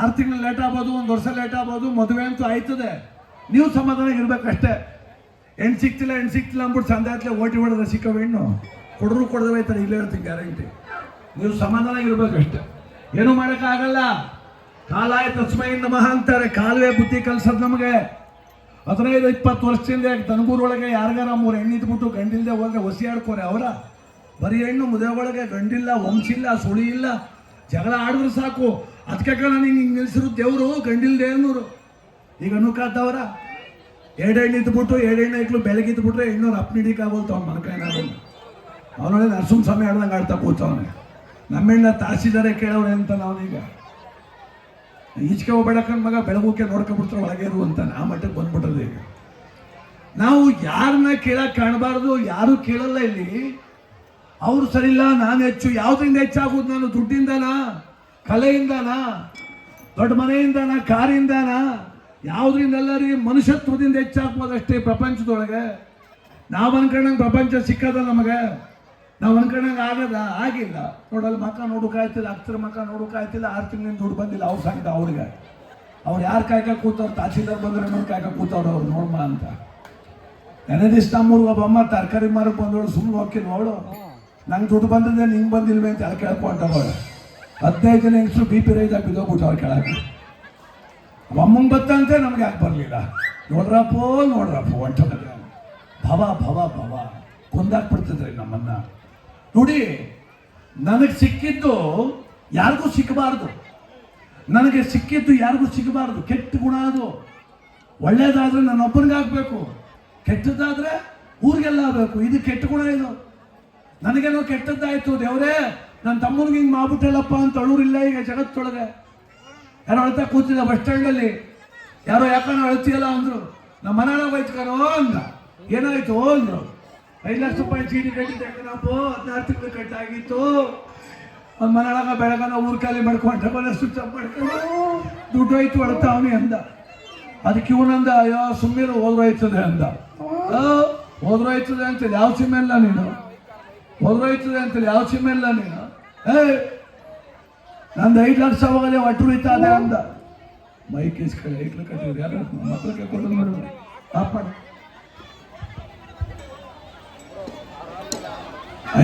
ಆರು ತಿಂಗಳು ಲೇಟ್ ಆಗ್ಬೋದು, ಒಂದು ವರ್ಷ ಲೇಟ್ ಆಗ್ಬೋದು, ಮದುವೆ ಅಂತೂ ಆಯ್ತದೆ. ನೀವು ಸಮಾಧಾನ ಇರ್ಬೇಕಷ್ಟೇ. ಹೆಣ್ಣು ಸಿಕ್ತಿಲ್ಲ ಹೆಣ್ಣು ಸಿಕ್ತಿಲ್ಲ ಅಂದ್ಬಿಟ್ಟು ಸಂದೆ ಹತ್ಲೆ ಓಟಿ ಹೊಡೆದ್ರೆ ಸಿಕ್ಕವ ಹೆಣ್ಣು? ಕೊಡರು ಕೊಡದೆ ಇಲ್ಲೇ ಇರ್ತೀನಿ ಗ್ಯಾರಂಟಿ ನೀವು ಸಮಾಧಾನ ಇರ್ಬೇಕಷ್ಟೇ. ಏನು ಮಾಡೋಕ್ಕಾಗಲ್ಲ ಕಾಲ ತಸ್ಮೈ ನಮಃ ಅಂತಾರೆ. ಕಾಲುವೆ ಬುದ್ಧಿ ಕಲ್ಸೋದು ನಮಗೆ. ಹದಿನೈದು, ಇಪ್ಪತ್ತು ವರ್ಷದಿಂದ ದನಗೂರೊಳಗೆ ಯಾರಿಗಾರ ಮೂರು ಹೆಣ್ಣಿದ್ಬಿಟ್ಟು ಗಂಡಿಲ್ದೆ ಹೋದ್ರೆ ಹೊಸಿ ಆಡ್ಕೋರೆ ಅವರ? ಬರೀ ಹೆಣ್ಣು ಮುದೆಯೊಳಗೆ ಗಂಡಿಲ್ಲ, ವಂಶಿಲ್ಲ ಸುಳಿ ಇಲ್ಲ ಜಗಳ ಆಡಿದ್ರು ಸಾಕು. ಅದಕ್ಕೆ ಕಣ ನೀನು ಹಿಂಗೆ ನಿಲ್ಸಿರು ದೇವರು, ಗಂಡಿಲ್ದೆ ಅನ್ನೋರು. ಈಗ ಅನುಕಾದವರ ಎರಡು ಹೆಣ್ಣು ಇದ್ಬಿಟ್ಟು, ಎರಡು ಹೆಣ್ಣು ಐಕ್ಳು ಬೆಳಗ್ಗೆ ಇದ್ಬಿಟ್ರೆ ಹೆಣ್ಣೂರು ಅಪ್ನಿಡಿಕಾಗೋಲ್ತು ಅವ್ನ ಮನಕೈನಾಗಲ್ಲ ಅವನೊಳಗೆ ನರಸಿಂಹ ಸ್ವಾಮಿ ಆಡ್ದಂಗೆ ಆಡ್ತಾ ಕೂತವನೆ ನಮ್ಮೆಣ್ಣ ತಾಸಿದಾರೆ ಕೇಳವ್ರೆ ಅಂತ ನಾವೀಗ ಈಚೆಗೆ ಹೋಗ್ಬೇಡಕ್ಕನ ಮಗ ಬೆಳಗುಕ್ಕೆ ನೋಡ್ಕೊಂಡ್ಬಿಡ್ತಾರೆ ಒಳಗೆ ಇರು ಅಂತ. ಆ ಮಟ್ಟಕ್ಕೆ ಬಂದ್ಬಿಟ್ಟದೆ ಈಗ. ನಾವು ಯಾರನ್ನ ಕೇಳಕ್ಕೆ ಕಾಣಬಾರ್ದು, ಯಾರು ಕೇಳಲ್ಲ ಇಲ್ಲಿ. ಅವ್ರು ಸರಿಯಿಲ್ಲ ನಾನು ಹೆಚ್ಚು. ಯಾವುದರಿಂದ ಹೆಚ್ಚಾಗೋದು ನಾನು? ದುಡ್ಡಿಂದನಾ? ಕಲೆಯಿಂದನಾ, ದೊಡ್ಡ ಮನೆಯಿಂದನ, ಕಾರಿಂದನ, ಯಾವುದ್ರಿಂದೆಲ್ಲರಿಗೆ ಮನುಷ್ಯತ್ವದಿಂದ ಹೆಚ್ಚಾಗ್ಬೋದಷ್ಟೇ ಪ್ರಪಂಚದೊಳಗೆ? ನಾವು ಅನ್ಕೊಂಡಂಗೆ ಪ್ರಪಂಚ ಸಿಕ್ಕದ ನಮಗೆ? ನಾವು ಅನ್ಕೊಂಡಂಗೆ ಆಗದ? ಆಗಿಲ್ಲ. ನೋಡಲ್ಲಿ ಮಕ್ಕ ನೋಡೋಕಾಯ್ತಿಲ್ಲ ಹತ್ತಿರ ಮಕ್ಕ ನೋಡೋಕಾಯ್ತಿಲ್ಲ ಆರು ತಿಂಗಳಿಂದ ದುಡ್ಡು ಬಂದಿಲ್ಲ, ಅವ್ರು ಸಂಗಡ ಅವ್ರಿಗೆ. ಅವ್ರು ಯಾರು ಕಾಯ್ಕ ಕೂತವ್ರು? ತಹಸೀಲ್ದಾರ್ ಬಂದ್ರೆ ನೋಡಿ ಕಾಯ್ಕ ಕೂತವ್ರು ಅವ್ರು, ನೋಡ್ಮ ಅಂತ. ನೆನೆ ದಿವಸ ಒಬ್ಬ ಅಮ್ಮ ತರಕಾರಿ ಮಾರಕ್ಕೆ ಬಂದವಳು ಸುಮ್ಮನೆ ಹೋಗಿ ನೋಡು ನಂಗೆ ದುಡ್ಡು ಬಂದಿದೆ, ನಿಂಗೆ ಬಂದಿಲ್ವೇ ಅಂತ ಅಲ್ಲಿ ಕೇಳ್ಕೊಂಡವಳು. ಹದಿನೈದು ಜನ ಹೆಂಗಸರು ಬಿ ಪಿ ರೈತ ಬಿದ್ದೋಗ್ಬಿಟ್ಟು ಅವ್ರು ಕೆಳಗೆ. ಅಮ್ಮಂಗೆ ಬತ್ತಂತೆ ನಮ್ಗೆ ಯಾಕೆ ಬರಲಿಲ್ಲ? ನೋಡ್ರಪ್ಪೋ, ನೋಡ್ರಪ್ಪ ಒಂಟ ಭವ ಭವ ಭವ. ಕೊಂದಾಕ್ಬಿಡ್ತಿದ್ರಿ ನಮ್ಮನ್ನ. ನೋಡಿ, ನನಗೆ ಸಿಕ್ಕಿದ್ದು ಯಾರಿಗೂ ಸಿಕ್ಕಬಾರ್ದು ನನಗೆ ಸಿಕ್ಕಿದ್ದು ಯಾರಿಗೂ ಸಿಗಬಾರ್ದು ಕೆಟ್ಟ ಗುಣ ಅದು. ಒಳ್ಳೇದಾದ್ರೆ ನನ್ನ ಒಬ್ಬನಿಗೆ ಆಗ್ಬೇಕು. ಕೆಟ್ಟದ್ದಾದ್ರೆ ಊರಿಗೆಲ್ಲ ಆಗಬೇಕು. ಇದು ಕೆಟ್ಟ ಗುಣ ಇದು. ನನಗೇನೋ ಕೆಟ್ಟದ್ದಾಯ್ತು ದೇವರೇ. ನನ್ನ ತಮ್ಮನಿಗೆ ಹಿಂಗೆ ಮಾಡ್ಬಿಟ್ಟಲ್ಲಪ್ಪ ಅಂತ ಅಳೂರಿಲ್ಲ ಈಗ ಜಗತ್ತೊಳಗೆ. ಯಾರೋ ಅಳ್ತಾ ಕೂತಿದ್ದ ಬಸ್ ಸ್ಟ್ಯಾಂಡಲ್ಲಿ. ಯಾರೋ ಯಾಕಂದ್ರೆ ಅಳ್ತಿಯಲ್ಲ ಅಂದರು. ನಮ್ಮ ಮನೆಯ ಕಣೋ ಅಂದ. ಏನಾಯ್ತು ಅಂದರು. ಐದು ಲಕ್ಷ ರೂಪಾಯಿ ಚೀಟಿ ಕಟ್ಟಿದ್ದೆ ಕಣಪ್ಪ, ಹದಿನಾರು ತಿಂಗಳು ಕಟ್ಟಾಗಿತ್ತು. ಒಂದು ಮನೆಯೊಳಗ ಬೆಳಗನ ಊರು ಖಾಲಿ ಮಾಡ್ಕೊಂಡು ಮನೆ ಸ್ವಿಚ್ ಅಪ್ ಮಾಡ್ಕೊಂಡು ದುಡ್ಡು ಹೋಯ್ತು ಅಳ್ತಾವನಿ ಅಂದ. ಅದಕ್ಕೆ ಇವನಂದ ಅಯ್ಯೋ ಸುಮ್ಮನೆ ಹೋದ್ರೋಯ್ತದೆ ಅಂದ. ಹೋದ್ರೋಯ್ತದೆ ಅಂತೇಳಿ. ಯಾವ ಸಿಮ್ಮೆ ಇಲ್ಲ ನೀನು? ಹೋದ್ರೋಯ್ತದೆ ಅಂತೇಳಿ. ಯಾವ ಸಿಮ್ಮೆ ಇಲ್ಲ ನೀನು? ನಂದು ಐದು ಲಕ್ಷ ಹೋಗದೆ ಒಟ್ಟು ಉಳಿತಾದೆ ಅಂದ ಮೈಕ್ ಇಸ್ಕೊಳ್ಳಿ ಐಕ್ಳು ಕಟ್ಟಿದ್ರು. ಯಾರು ಮಕ್ಕಳು ಕೊಡೋದು ನೋಡು ಆಫ್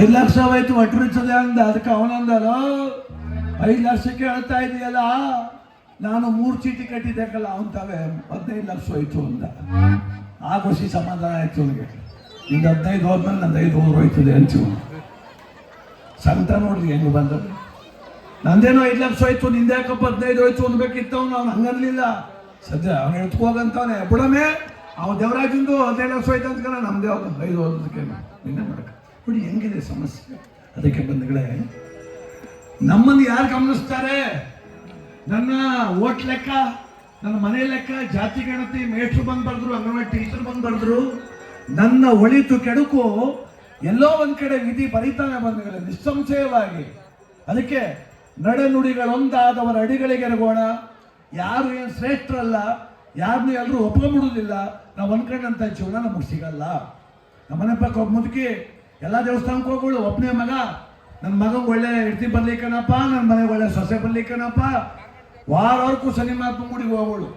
ಐದು ಲಕ್ಷ ಹೋಯ್ತು ಒಟ್ಟು ಉಳಿತದೆ ಅಂದ. ಅದಕ್ಕೆ ಅವನಂದಲೋ ಐದು ಲಕ್ಷಕ್ಕೆ ಹೇಳ್ತಾ ಇದೆಯಲ್ಲ, ನಾನು ಮೂರು ಚೀಟಿ ಕಟ್ಟಿದ್ದಕ್ಕಲ್ಲ ಅವನ್ ತಾವೇ ಹದಿನೈದು ಲಕ್ಷ ಹೋಯ್ತು ಅಂದ ಆ ಖುಷಿ ಸಮಾಧಾನ ಆಯ್ತು ಅವನಿಗೆ. ನಿಂದು ಹದಿನೈದು ಹೋದ್ಮೇಲೆ ನಂದು ಐದು ಹೋದ್ರು ಹೋಯ್ತದೆ ಅಂತೀವಿ. ಸಂತ ನೋಡ್ರಿ ಹೆಂಗ್ ಬಂದದ್ದು ನಂದೇನೋ ಐದು ಲಕ್ಷ ಹೋಯ್ತು, ನಿಂದೆ ಯಾಕಪ್ಪ ಹದಿನೈದು ಹೋಯ್ತು ಅನ್ಬೇಕಿತ್ತು, ಅವ್ನು ಅವ್ನು ಹಂಗನ್ಲಿಲ್ಲ. ಸದ್ಯ ಅವ್ನು ಎತ್ಕೋಗಂತವನೆ ಬಿಡಮೆ ಅವ್ನು ದೇವರಾಜಂದು ಹದಿನೈದು ಲಕ್ಷ ಹೋಯ್ತು ಅಂತ ನಮ್ಮ ದೇವ ಐದು ಹೋದಕ್ಕೆ ನಿನ್ನ ಮಾಡಕ. ಬಿಡಿ ಹೆಂಗಿದೆ ಸಮಸ್ಯೆ? ಅದಕ್ಕೆ ಬಂಧುಗಳೇ, ನಮ್ಮನ್ನು ಯಾರು ಗಮನಿಸ್ತಾರೆ? ನನ್ನ ಓಟ್ ಲೆಕ್ಕ, ನನ್ನ ಮನೆ ಲೆಕ್ಕ, ಜಾತಿ, ಗಣತಿ, ಮೇಷ್ಟ್ರು ಬಂದು ಬರೆದ್ರು, ಅಂಗನವಾಡಿ ಟೀಚರ್ ಬಂದು ಬರೆದ್ರು, ನನ್ನ ಒಳಿತು ಕೆಡುಕು ಎಲ್ಲೋ ಒಂದ್ ಕಡೆ ವಿಧಿ ಬರೀತಾನೆ ಬಂದಗಳೇ ನಿಸ್ಸಂಶಯವಾಗಿ. ಅದಕ್ಕೆ ನಡೆನುಡಿಗಳೊಂದಾದವರ ಅಡಿಗಳಿಗೆ ಇರಗೋಣ ಯಾರು ಏನು ಶ್ರೇಷ್ಠರಲ್ಲ ಯಾರನ್ನೂ ಎಲ್ಲರೂ ಬಿಡುವುದಿಲ್ಲ ನಾವು ಅನ್ಕೊಂಡಂತ ಜೀವನ ನಮಗೆ ಸಿಗಲ್ಲ. ನಮ್ಮ ಮನೆ ಪಕ್ಕ ಒಬ್ಬ ಮುದುಕಿ, ಎಲ್ಲ ದೇವಸ್ಥಾನಕ್ಕೆ ಹೋಗೋಳು ಒಬ್ಬನೇ ಮಗ. ನನ್ನ ಮಗಂಗೆ ಒಳ್ಳೆ ಬರ್ಲಿ ಕಣಪ್ಪ ನನ್ನ ಮನೆಗೆ ಒಳ್ಳೆ ಸೊಸೆ ಬರ್ಲಿಕ್ಕನಪ್ಪ. ವಾರವರೆಗೂ ಸಿನಿಮಾತ್ಮ ಮುಡಿಗೆ ಹೋಗೋಳು.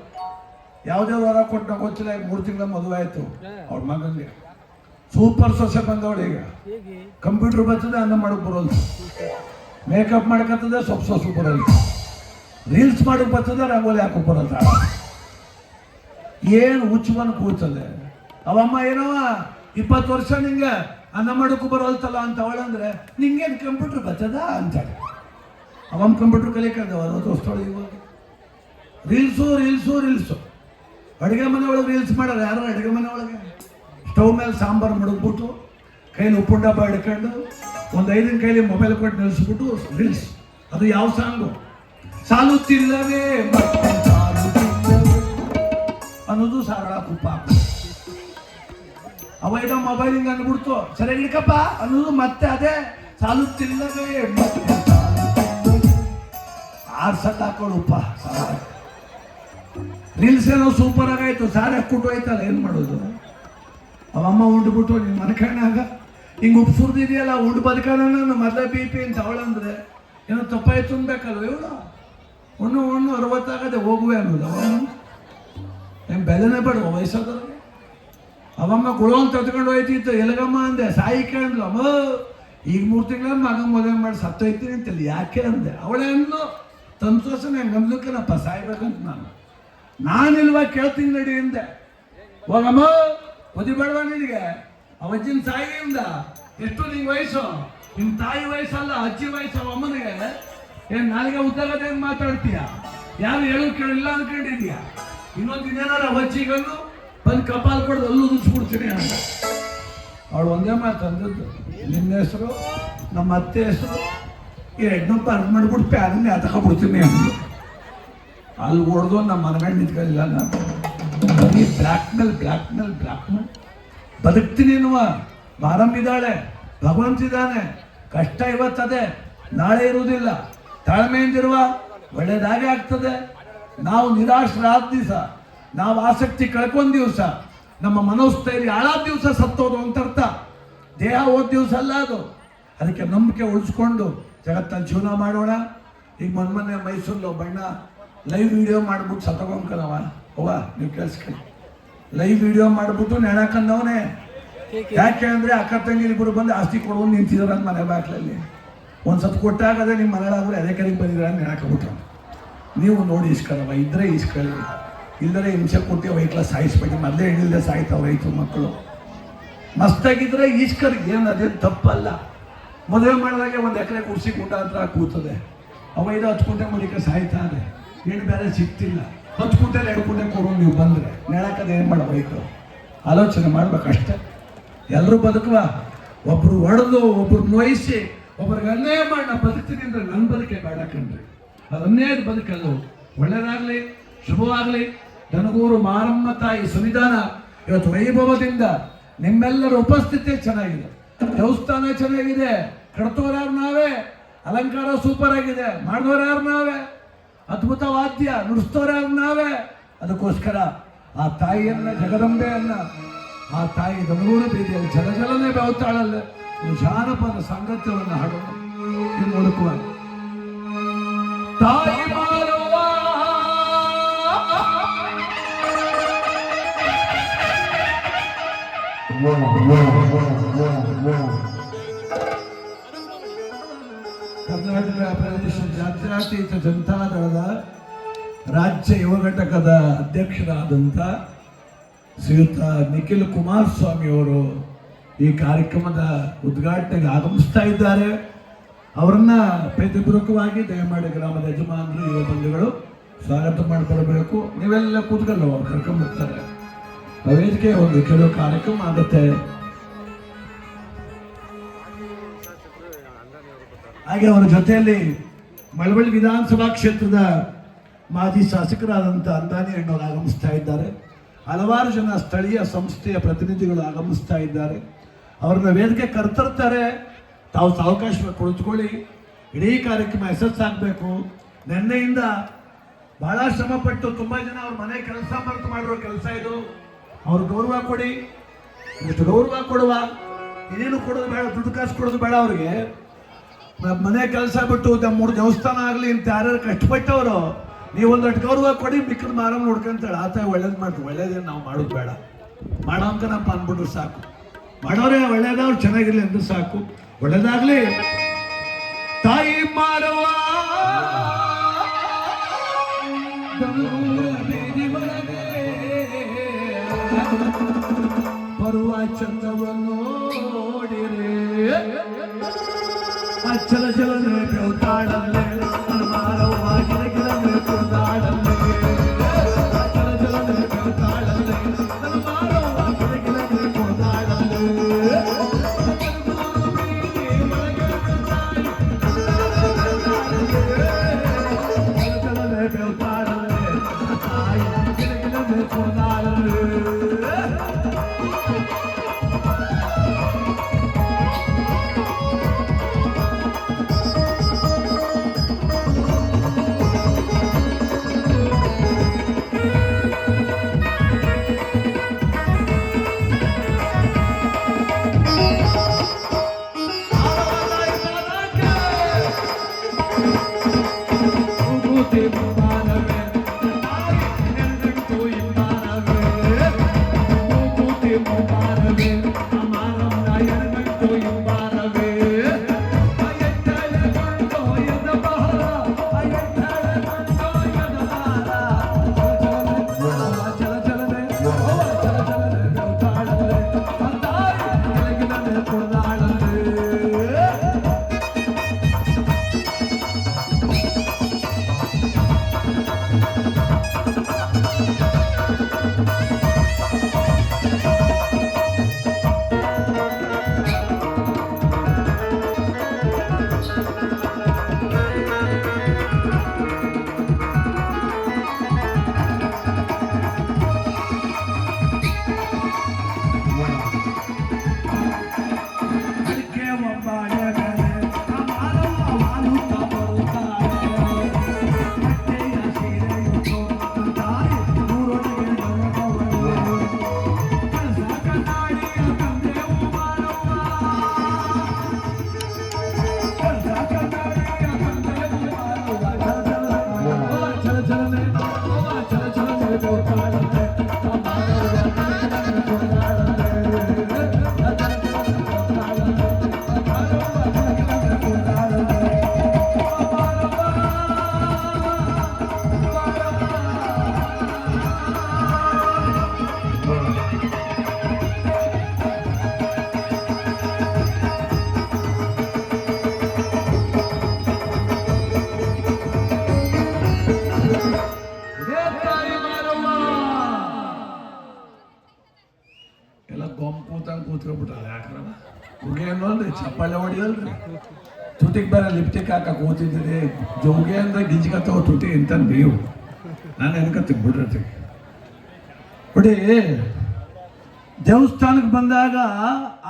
ಯಾವುದೇ ವಾರ ಕೊಟ್ಟು ನಾವು ಗೊತ್ತಿಲ್ಲ, ಮೂರು ತಿಂಗಳ ಮದುವೆ ಆಯಿತು. ಅವ್ರ ಮಗನಿಗೆ ಸೂಪರ್ ಸೊಸೆ ಬಂದವಳು ಈಗ. ಕಂಪ್ಯೂಟರ್ ಬರ್ತದೆ ಅನ್ನ ಮಾಡಕ್ ಬರೋದು ಮೇಕಪ್ ಮಾಡ್ಕತ್ತದೆ ಸೊಪ್ಪು ಸೊಸು ಬರೋಲ್ಲ. ರೀಲ್ಸ್ ಮಾಡಕ್ ಬರ್ತದೆ ರಂಗೋಲಿ ಹಾಕಕ್ ಬರಲ್ಲ. ಏನು ಹುಚ್ಚುವನ್ ಕೂತದೆ. ಅವಮ್ಮ ಏನವ ಇಪ್ಪತ್ತು ವರ್ಷ ನಿಂಗೆ ಅನ್ನ ಮಾಡಕ್ಕೂ ಬರೋಲ್ತಲ್ಲ ಅಂತ ಅವಳಂದ್ರೆ ನಿಂಗೇನು ಕಂಪ್ಯೂಟರ್ ಬರ್ತದ ಅಂತಾಳೆ ಅವಮ್ಮ ಕಂಪ್ಯೂಟರ್ ಕಲಿಕಂದವ ವರ್ಷದೊಳಗೆ ಇವಾಗ. Reels reels reels. ಅಡುಗೆ ಮನೆ ಒಳಗೆ ರೀಲ್ಸ್ ಮಾಡೋರು ಯಾರು ಅಡುಗೆ ಮನೆ ಒಳಗೆ ಸ್ಟವ್ ಮೇಲೆ ಸಾಂಬಾರು ಮಡಗ್ಬಿಟ್ಟು ಕೈಲಿ ಉಪ್ಪು ಡಬ್ಬ ಹಿಡ್ಕೊಂಡು, ಒಂದು ಐದಿನ ಕೈಲಿ ಮೊಬೈಲ್ ಕೊಟ್ಟು ನಿಲ್ಲಿಸ್ಬಿಟ್ಟು ರೀಲ್ಸ್ ಅದು ಯಾವ ಸಾಂಗು ಸಾಲುತ್ತಿಲ್ಲವೇ ಅನ್ನೋದು ಸಾರಳ ಕುಪ್ಪ. ಅವ ಏನೋ ಮೊಬೈಲ್ ಅಂದ್ಬಿಡ್ತು, ಸರಿ ಹಿಡ್ಕಪ್ಪ, ಅನ್ನೋದು ಮತ್ತೆ ಅದೇ ಸಾಲುತ್ತಿಲ್ಲವೇ. ಆರ್ ಸಟ್ ಹಾಕೊಳ್ಳುಪ್ಪ ಸಾಲ ರೀಲ್ಸ್ ಏನೋ ಸೂಪರ್ ಆಗಾಯ್ತು ಸಾರ್ ಹಾಕ್ಬಿಟ್ಟು ಹೋಯ್ತಲ್ಲ, ಏನು ಮಾಡೋದು? ಅವಮ್ಮ ಉಂಡ್ಬಿಟ್ಟು ನೀನು ಮನ್ಕಣ್ಣಾಗ ಹಿಂಗೆ ಉಪ್ಪು ಸುರಿದಿದೆಯಲ್ಲ ಉಂಡು ಬದುಕೋಣ ಮೊದಲೇ ಬಿ ಪಿ ಅಂತ ಅವಳಂದ್ರೆ ಏನೋ ತಪ್ಪಾಯ್ತು ಅನ್ಬೇಕಲ್ವ ಇವಳು? ಒಣ್ಣು ಒಣ್ಣು ಅರವತ್ತಾಗದೆ ಹೋಗುವೆ ಅನ್ನೋದು ಏನು ಬೆಲೆನೇ ಬೇಡ ವಯಸ್ಸಾದವ್ರಿಗೆ ಅವಮ್ಮ ಗುಳವನ್ನು ತತ್ಕೊಂಡು ಹೋಯ್ತಿತ್ತು. ಎಲಗಮ್ಮ ಅಂದೆ, ಸಾಯಿ ಕೇಳಿದ್ಲು, ಅಮ್ಮ, ಈಗ ಮೂರು ತಿಂಗಳ ಮಗ ಮದುವೆ ಮಾಡಿ ಸತ್ತೋಯ್ತೀನಿ ಅಂತೇಳಿ. ಯಾಕೆ ಅಂದೆ? ಅವಳೇ ಅಂದ್ಲು ಸಂತೋಷನೇ ಗಂದ್ಲಕ್ಕನಪ್ಪ ಸಾಯ್ಬೇಕಂತ ನಾನು. ನಾನಿಲ್ವಾ ಕೇಳ್ತೀನಿ ನಡಿ ಅಂದೆ. ಹೋಗಮ್ಮ. ಬೇಡವಾ ನಿನಗೆ? ಅವಜ್ಜಿನ ತಾಯಿಯಿಂದ. ಎಷ್ಟು ನಿಂಗೆ ವಯಸ್ಸು? ನಿಮ್ಮ ತಾಯಿ ವಯಸ್ಸಲ್ಲ, ಅಜ್ಜಿ ವಯಸ್ಸು ಅಮ್ಮನಿಗೆ. ಏನ್ ನಾಲ್ಗೆ ಉದ್ದಾಗದ ಮಾತಾಡ್ತೀಯ? ಯಾರು ಹೇಳು ಕೇಳಿಲ್ಲ ಅನ್ಕೊಂಡಿದ್ಯಾ ಇನ್ನೊಂದು ಇನ್ನೇನಾರ ಅವಜ್ಜಿಗನ್ನು ಬಂದು ಕಪಾಲ್ ಕೊಡ್ದು ಅಲ್ಲೂ ಉದಿಸ್ಬಿಡ್ತೀನಿ ಅಂತ. ಅವಳು ಒಂದೇ ಮಾತು ಅಂದದ್ದು, ನಿನ್ನ ಹೆಸರು, ನಮ್ಮ ಅತ್ತೆ ಹೆಸರು ಎರಡನ್ನೂ ಬರ್ದು ಮಾಡ್ಬಿಟ್ಟು ಪ್ಯಾರನ್ನೇ ಹತ್ಕೊಬಿಡ್ತೀನಿ ಅಂದ್ರು ಅಲ್ಲಿ ಹೊಡೆದು ನಮ್ಮ ಮನಗಂಡು ನಿಂತ್ಕೊಳ್ಳಿಲ್ಲ ನಾನು. ಬರೀ ಬ್ಲ್ಯಾಕ್ ಮೇಲ್ ಬ್ಲ್ಯಾಕ್ ಬದುಕ್ತೀನಿ ಎನ್ನುವ ಮಾರಂಬಿದ್ದಾಳೆ ಭಗವಂತಿದ್ದಾನೆ. ಕಷ್ಟ ಇವತ್ತದೆ. ನಾಳೆ ಇರುವುದಿಲ್ಲ. ತಾಳ್ಮೆಯಿಂದಿರುವ ಒಳ್ಳೇದಾಗೆ ಆಗ್ತದೆ. ನಾವು ನಿರಾಶರಾದ ದಿವಸ, ನಾವು ಆಸಕ್ತಿ ಕಳ್ಕೊಂಡ ದಿವಸ, ನಮ್ಮ ಮನೋಸ್ಥೈರ್ಯ ಹಾಳಾದ ದಿವಸ ಸತ್ತೋದು ಅಂತ ಅರ್ಥ ದೇಹ ಹೋದ ದಿವಸ ಅಲ್ಲ ಅದು. ಅದಕ್ಕೆ ನಂಬಿಕೆ ಉಳಿಸ್ಕೊಂಡು ಜಗತ್ತಲ್ಲಿ ಜೀವನ ಮಾಡೋಣ. ಈಗ ಮೊನ್ನೆ ಮೈಸೂರಲ್ಲಿ ಬಣ್ಣ, ಲೈವ್ ವಿಡಿಯೋ ಮಾಡ್ಬಿಟ್ಟು ಸತ್ತಕೊಂಕನವ ಅವ್ವ ನೀವು ಕೇಳಿಸ್ಕೊಳ್ಳಿ ಲೈವ್ ವಿಡಿಯೋ ಮಾಡ್ಬಿಟ್ಟು ನೆಣಕಂದವನೇ ಯಾಕೆ ಅಂದ್ರೆ ಅಕ್ಕ ತಂಗಿ ಇಬ್ಬರು ಬಂದು ಆಸ್ತಿ ಕೊಡುವ ನಿಂತಿದ್ರ ಮನೆ ಬಾಗಿಲಲ್ಲಿ. ಒಂದ್ ಸತ್ ಕೊಟ್ಟಾಗದೆ ನಿಮ್ಮ ಮನೆಗಳಾದ್ರೆ ಅದೇ ಕಡೆಗೆ ಬಂದಿದ್ರ ನೆಣಕಬಿಟ್ರು ನೀವು ನೋಡಿ ಇಸ್ಕೊಳ್ಳವ ಇದ್ರೆ ಇಸ್ಕೊಳ್ಳಿ ಇಲ್ಲದ್ರೆ ಹಿಂಸೆ ಕೊಟ್ಟು ವೈಕ್ಲ ಸಾಯಿಸ್ಬೇಡಿ. ಮೊದಲೇ ಹೇಳಿಲ್ಲದೆ ಸಾಯ್ತಾವ ರೈತರು ಮಕ್ಕಳು. ಮಸ್ತಾಗಿದ್ರೆ ಈಸ್ಕರ್ ಏನು ಅದೇನು ತಪ್ಪಲ್ಲ. ಮದುವೆ ಮಾಡಿದಾಗೆ ಒಂದು ಎಕರೆ ಕುರ್ಸಿ ಕೂಟ ಹತ್ರ ಕೂತದೆ. ಅವ ಇದು ಹತ್ತು ಕುಂಟೆ ಮುಡಿಕ ಸಾಯ್ತಾನೆ ಏನು ಬೇರೆ ಸಿಗ್ತಿಲ್ಲ. ಹತ್ತು ಕುಂಟೆ ಎರಡು ಕುಂಟೆ ಕೊಡೋದು ನೀವು ಬಂದರೆ ನೆಳಕದ ಏನು ಮಾಡಬೇಕು ಆಲೋಚನೆ ಮಾಡ್ಬೇಕಷ್ಟೆ ಎಲ್ಲರೂ ಬದುಕುವ. ಒಬ್ರು ಹೊಡೆದು ಒಬ್ರು ನೋಯಿಸಿ ಒಬ್ರಿಗೆ ಅನ್ಯಾಯ ಮಾಡಿ ನಾ ಬದುಕ್ತೀನಿ ಅಂದ್ರೆ ನನ್ನ ಬದುಕೆ ಬೇಡ ಕಣ್ರಿ. ಅದು ಅನ್ಯಾಯದ ಬದುಕಲ್ಲ. ಒಳ್ಳೇದಾಗ್ಲಿ, ಶುಭವಾಗ್ಲಿ. ದನಗೂರು ಮಾರಮ್ಮ ತಾಯಿ ಸಂವಿಧಾನ ಇವತ್ತು ವೈಭವದಿಂದ ನಿಮ್ಮೆಲ್ಲರ ಉಪಸ್ಥಿತಿ ಚೆನ್ನಾಗಿದೆ. ದೇವಸ್ಥಾನ ಚೆನ್ನಾಗಿದೆ. ಕಡ್ತೋರ್ಯಾರು ನಾವೇ. ಅಲಂಕಾರ ಸೂಪರ್ ಆಗಿದೆ ಮಾಡಿದವ್ರ್ಯಾರು ನಾವೇ. ಅದ್ಭುತ ವಾದ್ಯ ನುಡಿಸ್ತೋರ್ಯಾರು ನಾವೇ. ಅದಕ್ಕೋಸ್ಕರ ಆ ತಾಯಿಯನ್ನ, ಜಗದಂಬೆಯನ್ನ, ಆ ತಾಯಿ ದನಗೂರು ಬೀದಿಯಲ್ಲಿ ಜಲಜಲನೆ ಬೆವತಾಳಲ್ಲ ಜಾನಪದ ಸಂಗತ್ಯವನ್ನು ಹಾಡೋಣ. ಇದು ನೋಡುಕುವ ತಾಯಿ ಮಾರವ್ವ. ಪ್ರದೇಶ ಜಾತ್ಯತೀತ ಜನತಾದಳದ ರಾಜ್ಯ ಯುವ ಘಟಕದ ಅಧ್ಯಕ್ಷರಾದಂಥ ಶ್ರೀಯುತ ನಿಖಿಲ್ ಕುಮಾರಸ್ವಾಮಿಯವರು ಈ ಕಾರ್ಯಕ್ರಮದ ಉದ್ಘಾಟನೆಗೆ ಆಗಮಿಸ್ತಾ ಇದ್ದಾರೆ. ಅವರನ್ನ ಪ್ರೀತಿಪೂರ್ವಕವಾಗಿ ದಯಮಾಡಿ ಗ್ರಾಮದ ಯಜಮಾನರು, ಯುವ ಬಂಧುಗಳು ಸ್ವಾಗತ ಮಾಡಿಕೊಳ್ಬೇಕು. ನೀವೆಲ್ಲ ಕೂತ್ಕೊಂಡು ಅವ್ರು ಕರ್ಕೊಂಡ್ಬರ್ತಾರೆ ಆ ವೇದಿಕೆ ಒಂದು ಕೆಲವು ಕಾರ್ಯಕ್ರಮ ಆಗುತ್ತೆ. ಹಾಗೆ ಅವರ ಜೊತೆಯಲ್ಲಿ ಮಳವಳ್ಳಿ ವಿಧಾನಸಭಾ ಕ್ಷೇತ್ರದ ಮಾಜಿ ಶಾಸಕರಾದಂಥ ಅಂದಾನಿ ಅಣ್ಣವರು ಆಗಮಿಸ್ತಾ ಇದ್ದಾರೆ. ಹಲವಾರು ಜನ ಸ್ಥಳೀಯ ಸಂಸ್ಥೆಯ ಪ್ರತಿನಿಧಿಗಳು ಆಗಮಿಸ್ತಾ ಇದ್ದಾರೆ. ಅವ್ರನ್ನ ವೇದಿಕೆ ಕರ್ತರ್ತಾರೆ. ತಾವು ಸಾವಕಾಶ ಕುಳಿತುಕೊಳ್ಳಿ ಇಡೀ ಕಾರ್ಯಕ್ರಮ ಯಶಸ್ಸಾಗಬೇಕು. ನಿನ್ನೆಯಿಂದ ಬಹಳ ಶ್ರಮಪಟ್ಟು ತುಂಬ ಜನ ಅವ್ರ ಮನೆ ಕೆಲಸ ಮರೆತು ಮಾಡಿರೋ ಕೆಲಸ ಇದು. ಅವ್ರ ಗೌರವ ಕೊಡಿ. ಇಷ್ಟು ಗೌರವ ಕೊಡುವ. ಇನ್ನೇನು ಕೊಡೋದು ಬೇಡ, ದುಡ್ಡು ಕಾಸು ಕೊಡೋದು ಬೇಡ ಅವ್ರಿಗೆ. ಮನೆ ಕೆಲಸ ಬಿಟ್ಟು ಮೂರು ದೇವಸ್ಥಾನ ಆಗಲಿ ಅಂತ ಯಾರ್ಯಾರು ಕಷ್ಟಪಟ್ಟವರು ನೀವು ಅಟ್ಕವ್ರಿಗೆ ಕೊಡಿ ಮಿಕ್ಕದ ಮಾರಮ್ಮ ನೋಡ್ಕೊಂತೇಳಿ. ಆತ ಒಳ್ಳೇದು ಮಾಡ್ತೀವಿ ಒಳ್ಳೇದೇನು ನಾವು ಮಾಡೋದು ಬೇಡ. ಮಾಡೋಂಕನಪ್ಪ ಅಂದ್ಬಿಟ್ರು ಸಾಕು. ಮಾಡೋರೇ ಒಳ್ಳೇದವ್ರು ಚೆನ್ನಾಗಿರ್ಲಿ ಅಂದ್ರೆ ಸಾಕು. ಒಳ್ಳೇದಾಗ್ಲಿ. ತಾಯಿ ಒಳಗೆ ಬರುವ ಚಂದವನ್ನು ನೋಡಿರೆ. ಅಚ್ಚಲ ಜಲನೆ ಬೆಳ್ತಾಡಲ್ಲೇ দেব ಚಪ್ಪಾಳೆ ಹೊಡಿಯಲ್ರಿ. ತುಟಿಗೆ ಬೇರೆ ಲಿಪ್ಟಿಕ್ ಹಾಕಕ್ ಕೂತಿದ್ದೀರಿ ಜೋಗೆ ಅಂದ್ರೆ ಗಿಂಜಿಗತ್ತವ ತುಟಿ ಇಂತ ನೀವು. ನಾನು ಎನ್ಕತ್ತೀನಿ ಬಿಡ್ರಿ ನೋಡಿ ದೇವಸ್ಥಾನಕ್ಕೆ ಬಂದಾಗ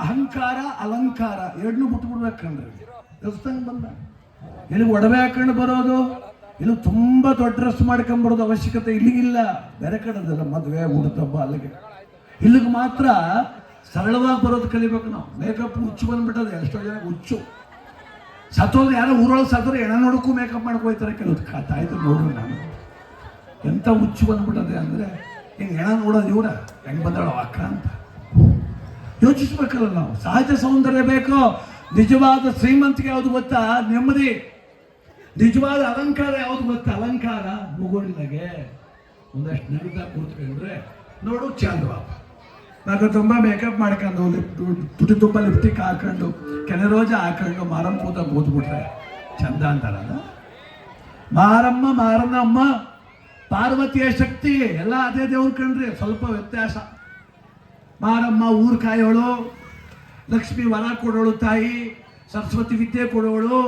ಅಹಂಕಾರ, ಅಲಂಕಾರ ಎರಡನ್ನೂ ಬಿಟ್ಬಿಡ್ಬೇಕು ಕಂಡ್ರಿ ದೇವಸ್ಥಾನಕ್ಕೆ ಬಂದ. ಇಲ್ಲಿ ಒಡವೆ ಹಾಕೊಂಡು ಬರೋದು? ಇಲ್ಲಿ ತುಂಬ ದೊಡ್ಡ ಡ್ರೆಸ್ ಮಾಡ್ಕೊಂಬರೋದು ಅವಶ್ಯಕತೆ ಇಲ್ಲಿಗಿಲ್ಲ. ಬೇರೆ ಕಡೆದಲ್ಲ ಮದುವೆ ಹುಡುತಬ್ಬ ಅಲ್ಲಿಗೆ. ಇಲ್ಲಿಗೆ ಮಾತ್ರ ಸರಳವಾಗಿ ಬರೋದು ಕಲಿಬೇಕು ನಾವು. ಮೇಕಪ್ ಹುಚ್ಚು ಬಂದ್ಬಿಟ್ಟದೆ, ಎಷ್ಟೋ ಜನ ಹುಚ್ಚು. ಸತ್ತೋದ್ರೆ ಯಾರೋ ಊರೊಳಗೆ ಸತ್ತೋದ್ರೆ ಎಣ ನೋಡಕ್ಕೂ ಮೇಕಪ್ ಮಾಡಕ್ಕೆ ಹೋಯ್ತಾರೆ ಕೆಲವು ಕಾತಾಯ್ತು ನೋಡ್ರಿ ನಾನು. ಎಂತ ಹುಚ್ಚು ಬಂದ್ಬಿಟ್ಟದೆ ಅಂದರೆ, ಹಿಂಗೆ ಹೆಣ ನೋಡೋದು ಇವರ, ಹೆಂಗೆ ಬಂದಾಳು ಅಕ್ಕ ಅಂತ ಯೋಚಿಸ್ಬೇಕಲ್ಲ ನಾವು. ಸಹಜ ಸೌಂದರ್ಯ ಬೇಕು? ನಿಜವಾದ ಶ್ರೀಮಂತಿಗೆ ಯಾವುದು ಗೊತ್ತಾ? ನೆಮ್ಮದಿ. ನಿಜವಾದ ಅಲಂಕಾರ ಯಾವುದು ಗೊತ್ತಾ? ಅಲಂಕಾರ ಮುಗುಳ್ನಗೆ ಒಂದಷ್ಟು ನಡೀತಾ ಕೂತ್ಕೊಂಡ್ರೆ ನೋಡು ಚಂದ ನಾನು ತುಂಬ ಮೇಕಪ್ ಮಾಡ್ಕೊಂಡು ಲಿಪ್ ತುಟಿ ತುಂಬ ಲಿಪ್ಸ್ಟಿಕ್ ಹಾಕೊಂಡು ಕೆನೆರೋಜ ಹಾಕೊಂಡು ಮಾರಮ್ಮ ಕೂತ ಕೂತ್ಬಿಟ್ರೆ ಚಂದ ಅಂತಾರಲ್ಲ? ಮಾರಮ್ಮ, ಮಾರನಮ್ಮ, ಪಾರ್ವತಿಯ ಶಕ್ತಿ, ಎಲ್ಲ ಅದೇ ದೇವ್ರು ಕಣ್ರಿ, ಸ್ವಲ್ಪ ವ್ಯತ್ಯಾಸ. ಮಾರಮ್ಮ ಊರು ಕಾಯೋಳು, ಲಕ್ಷ್ಮಿ ವರ ಕೊಡೋಳು ತಾಯಿ, ಸರಸ್ವತಿ ವಿದ್ಯೆ ಕೊಡೋಳು,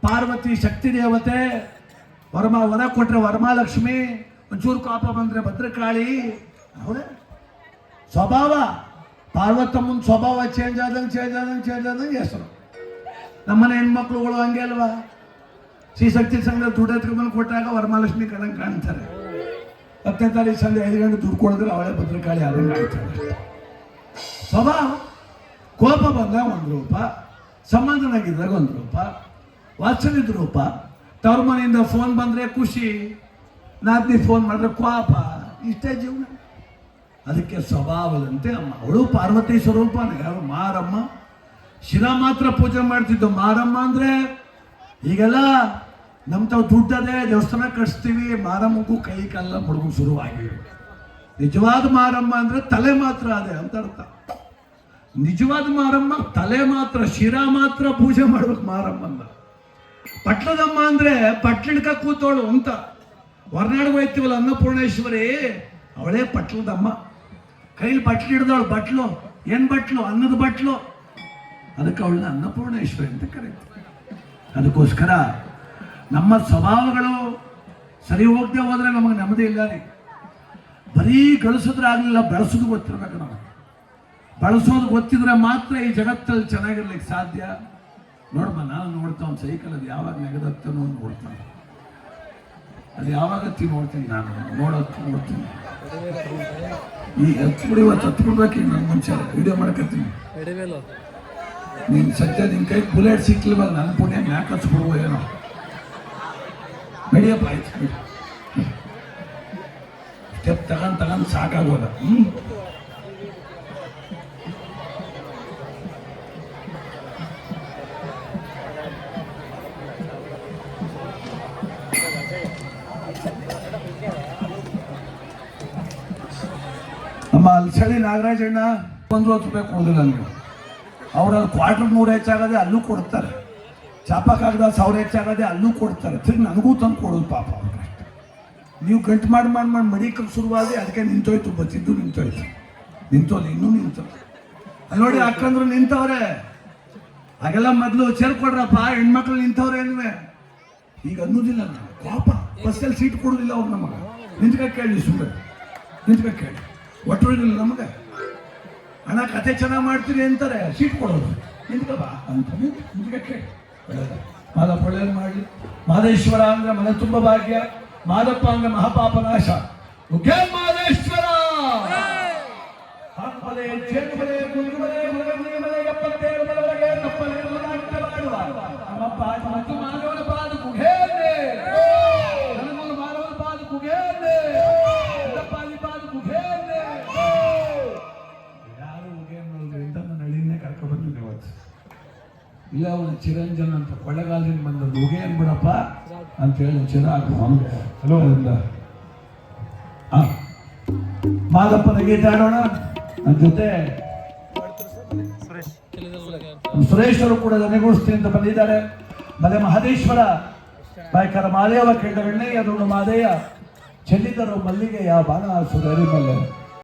ಪಾರ್ವತಿ ಶಕ್ತಿ ದೇವತೆ, ವರಮ ವರ ಕೊಟ್ಟರೆ ವರಮಹಾಲಕ್ಷ್ಮಿ ಒಂಚೂರು ಕೋಪ ಬಂದ್ರೆ ಭದ್ರಕಾಳಿ, ಹೌದೇ? ಸ್ವಭಾವ. ಪಾರ್ವತಮ್ಮನ ಸ್ವಭಾವ ಚೇಂಜ್ ಆದಂಗೆ ಚೇಂಜ್ ಆದಂಗೆ ಚೇಂಜ್ ಆದಂಗೆ ಹೆಸರು. ನಮ್ಮನೆ ಹೆಣ್ಮಕ್ಳುಗಳು ಹಂಗೆ ಅಲ್ವಾ? ಶ್ರೀ ಶಕ್ತಿ ಸಂಘ ದುಡ್ಡು ಎತ್ಕೊಂಡ್ಬಂದು ಕೊಟ್ಟಾಗ ವರಮಹಾಲಕ್ಷ್ಮಿ ಕಣಂಗೆ ಕಾಣ್ತಾರೆ. ಹತ್ತನೇ ತಾರೀಕು ಸಂಜೆ ಐದು ಗಂಟೆ ದುಡ್ಡು ಕೊಡಿದ್ರೆ ಅವಳೇ ಭದ್ರಕಾಳಿ ಆದಂಗೆ ಸ್ವಭಾವ. ಕೋಪ ಬಂದಾಗ ಒಂದು ರೂಪ, ಸಂಬಂಧನಾಗಿದ್ದಾಗ ಒಂದು ರೂಪ, ವಾತ್ಸಲ್ಯದ ರೂಪ. ತವ್ರ ಫೋನ್ ಬಂದರೆ ಖುಷಿ, ನಾದ್ನಿ ಫೋನ್ ಮಾಡಿದ್ರೆ ಕೋಪ ಇಷ್ಟೇ ಜೀವನ. ಅದಕ್ಕೆ ಸ್ವಭಾವದಂತೆ ಅಮ್ಮ. ಅವಳು ಪಾರ್ವತಿ ಸ್ವರೂಪನೇ. ಮಾರಮ್ಮ. ಶಿರಾ ಮಾತ್ರ ಪೂಜೆ ಮಾಡ್ತಿದ್ದು. ಮಾರಮ್ಮ ಅಂದರೆ ಈಗೆಲ್ಲ ನಮ್ಮ ತಾವು ದುಡ್ಡದೆ ದೇವಸ್ಥಾನ ಕಟ್ಸ್ತೀವಿ. ಮಾರಮ್ಮಗೂ ಕೈ ಕಾಲ ಮುಡುಗು ಶುರುವಾಗಿ ನಿಜವಾದ ಮಾರಮ್ಮ ಅಂದರೆ ತಲೆ ಮಾತ್ರ ಅದೇ ಅಂತ ಅರ್ಥ. ನಿಜವಾದ ಮಾರಮ್ಮ ತಲೆ ಮಾತ್ರ, ಶಿರಾ ಮಾತ್ರ ಪೂಜೆ ಮಾಡ್ಬೇಕು ಅಂದ. ಪಟ್ಲದಮ್ಮ ಅಂದ್ರೆ ಪಟ್ಲಿಡ್ಕ ಕೂತೋಳು ಅಂತ. ಹೊರನಾಡಿಗೆ ಹೋಯ್ತೀವಲ್ಲ ಅನ್ನಪೂರ್ಣೇಶ್ವರಿ, ಅವಳೇ ಪಟ್ಲದಮ್ಮ ಕೈಲಿ ಬಟ್ಲು ಹಿಡ್ದವಳು ಬಟ್ಲು, ಏನು ಬಟ್ಲು? ಅನ್ನದ ಬಟ್ಲು. ಅದಕ್ಕೆ ಅವಳನ್ನ ಅನ್ನಪೂರ್ಣೇಶ್ವರಿ ಅಂತ ಕರೀತಾರೆ. ಅದಕ್ಕೋಸ್ಕರ ನಮ್ಮ ಸ್ವಭಾವಗಳು ಸರಿ ಹೋಗದೆ ಹೋದ್ರೆ ನಮಗೆ ನೆಮ್ಮದಿ ಇಲ್ಲ ರೀ. ಬರೀ ಗಳಿಸಿದ್ರೆ ಆಗಲಿಲ್ಲ, ಬೆಳೆಸೋದು ಗೊತ್ತಿರಬೇಕು ನಾವು ಬಳಸೋದು ಗೊತ್ತಿದ್ರೆ ಮಾತ್ರ ಈ ಜಗತ್ತಲ್ಲಿ ಚೆನ್ನಾಗಿರ್ಲಿಕ್ಕೆ ಸಾಧ್ಯ. ನೋಡಮ್ಮ, ನಾನು ನೋಡ್ತಾ ಒಂದು ಸೈಕಲ್ ಅದು ಯಾವಾಗ ನೆಗದತ್ತನೋ ನೋಡ್ತಾನೆ ಅದು ಯಾವಾಗತ್ತಿ ನೋಡ್ತೀನಿ ನಾನು? ನೋಡೋದು, ನೋಡ್ತೀನಿ. ಈ ಹತ್ಬಿಡಿ ಇವತ್ತು ಹತ್ಬಿಡ್ಬೇಕು ಈಗ ನಾನು ಮುಂಚೆ ವಿಡಿಯೋ ಮಾಡ್ಕತ್ತೀನಿ ನೀನು ಸತ್ಯ ನಿನ್ನ ಕೈ ಬುಲೆಟ್ ಸಿಕ್ಲಿವಲ್ಲ ನನ್ನ ಪುಣ್ಯ ಯಾಕೆ ಹಚ್ಬಿಡುವ ಏನೋ. ನಡಿಯಪ್ಪ ಆಯ್ತು. ಸ್ಟೆಪ್ ತಗೊಂಡ್ ತಗೊಂಡ್ ಸಾಕಾಗೋದ. ಹ್ಞೂ ನಮ್ಮ ಅಲ್ಸಳಿ ನಾಗರಾಜಣ್ಣ ಒಂದು ಹೊತ್ತು ರೂಪಾಯಿ ಕೊಡೋದಿಲ್ಲ ನನಗೆ. ಅವ್ರಲ್ಲಿ ಕ್ವಾರ್ಟರ್ ನೂರು ಹೆಚ್ಚಾಗದೆ ಅಲ್ಲೂ ಕೊಡ್ತಾರೆ. ಚಾಪ ಕಾಗದ ಸಾವಿರ ಹೆಚ್ಚಾಗದೆ ಅಲ್ಲೂ ಕೊಡ್ತಾರೆ. ತಿರ್ಗಿ ನನಗೂ ತಂದು ಕೊಡೋದು ಪಾಪ ಅವ್ರಿಗೆ ನೀವು ಗಂಟು ಮಾಡಿ ಮಾಡಿ ಮಾಡಿ ಮಡಿಕಲ್ ಶುರುವಾಗಿ ಅದಕ್ಕೆ ನಿಂತೋಯ್ತು ಬತ್ತಿದ್ದು ನಿಂತೋಯ್ತು. ನಿಂತೋದು ಇನ್ನೂ ನಿಂತು ಅಲ್ಲಿ ನೋಡಿ ಅಕ್ಕಂದ್ರು ನಿಂತವ್ರೆ. ಹಾಗೆಲ್ಲ ಮೊದಲು ಸೇರ್ಕೊಡ್ರಪ್ಪ, ಹೆಣ್ಮಕ್ಳು ನಿಂತವ್ರೆ ಏನ್ವೆ ಈಗ ಅನ್ನೋದಿಲ್ಲ ನಾವು ಪಾಪ, ಬಸ್ಸಲ್ಲಿ ಸೀಟ್ ಕೊಡೋದಿಲ್ಲ ಅವ್ರು ನಮಗೆ. ನಿಂತ್ಕ ಕೇಳಿ ಸುಮ್ಮನೆ ನಿಂತ್ಕ ಕೇಳಿ. ಒಟ್ಟೊಳಗಿಲ್ಲ ನಮಗೆ. ಹಣ ಕತೆ ಚೆನ್ನಾಗಿ ಮಾಡ್ತೀರಿ ಅಂತಾರೆ. ಸೀಟ್ ಕೊಡೋದು. ನಿಂತ್ಕ ಬಾ ಅಂತ. ನಿಂತ್ಕ ಕೇಳಿ. ಒಳ್ಳೆದು. ಮಾದಪ್ಪ ಒಳ್ಳೇದು ಮಾಡಲಿ. ಮಾದೇಶ್ವರ ಅಂದ್ರೆ ಮನೆ ತುಂಬ ಭಾಗ್ಯ. ಮಾದಪ್ಪ ಅಂದ್ರೆ ಮಹಾಪಾಪ ನಾಶ ಮುಖ್ಯ ಮಾದೇಶ್ವರ! ತಪ್ಪಲೆ ಮಾಡುವ. ನಮ್ಮಪ್ಪ ಮತ್ತು ಮಾನವನ ಪಾದ. ಇಲ್ಲ ಅವನು ಚಿರಂಜನ್ ಅಂತ ಕೊಳ್ಳೆಗಾಲದಿಂದ ಬಂದ ಉಗೇನ್ ಬಿಡಪ್ಪ? ಅಂತ ಹೇಳಿ ಚಿರಾಗ್ ಅವನಿಗೆ ಹಲೋ. ಆ ಮಾದಪ್ಪನ ಗೀತೆ ಆಡೋಣ ನನ್ನ ಜೊತೆ ನಮ್ಮ ಸುರೇಶ್ ಅವರು ಕೂಡ ನನಗೋಷ್ಠಿ ಅಂತ ಬಂದಿದ್ದಾರೆ. ಮಲೆ ಮಹದೇಶ್ವರ ಬಾಯ್ಕರ ಮಾದೇವ ಕೇಳಿದ ಎಣ್ಣೆಯ ಋಣ ಮಾದೇಯ ಚೆಲ್ಲಿದರು ಮಲ್ಲಿಗೆಯ ಬಾಣ ಸುರರಿ ಮಲ್ಲೆ.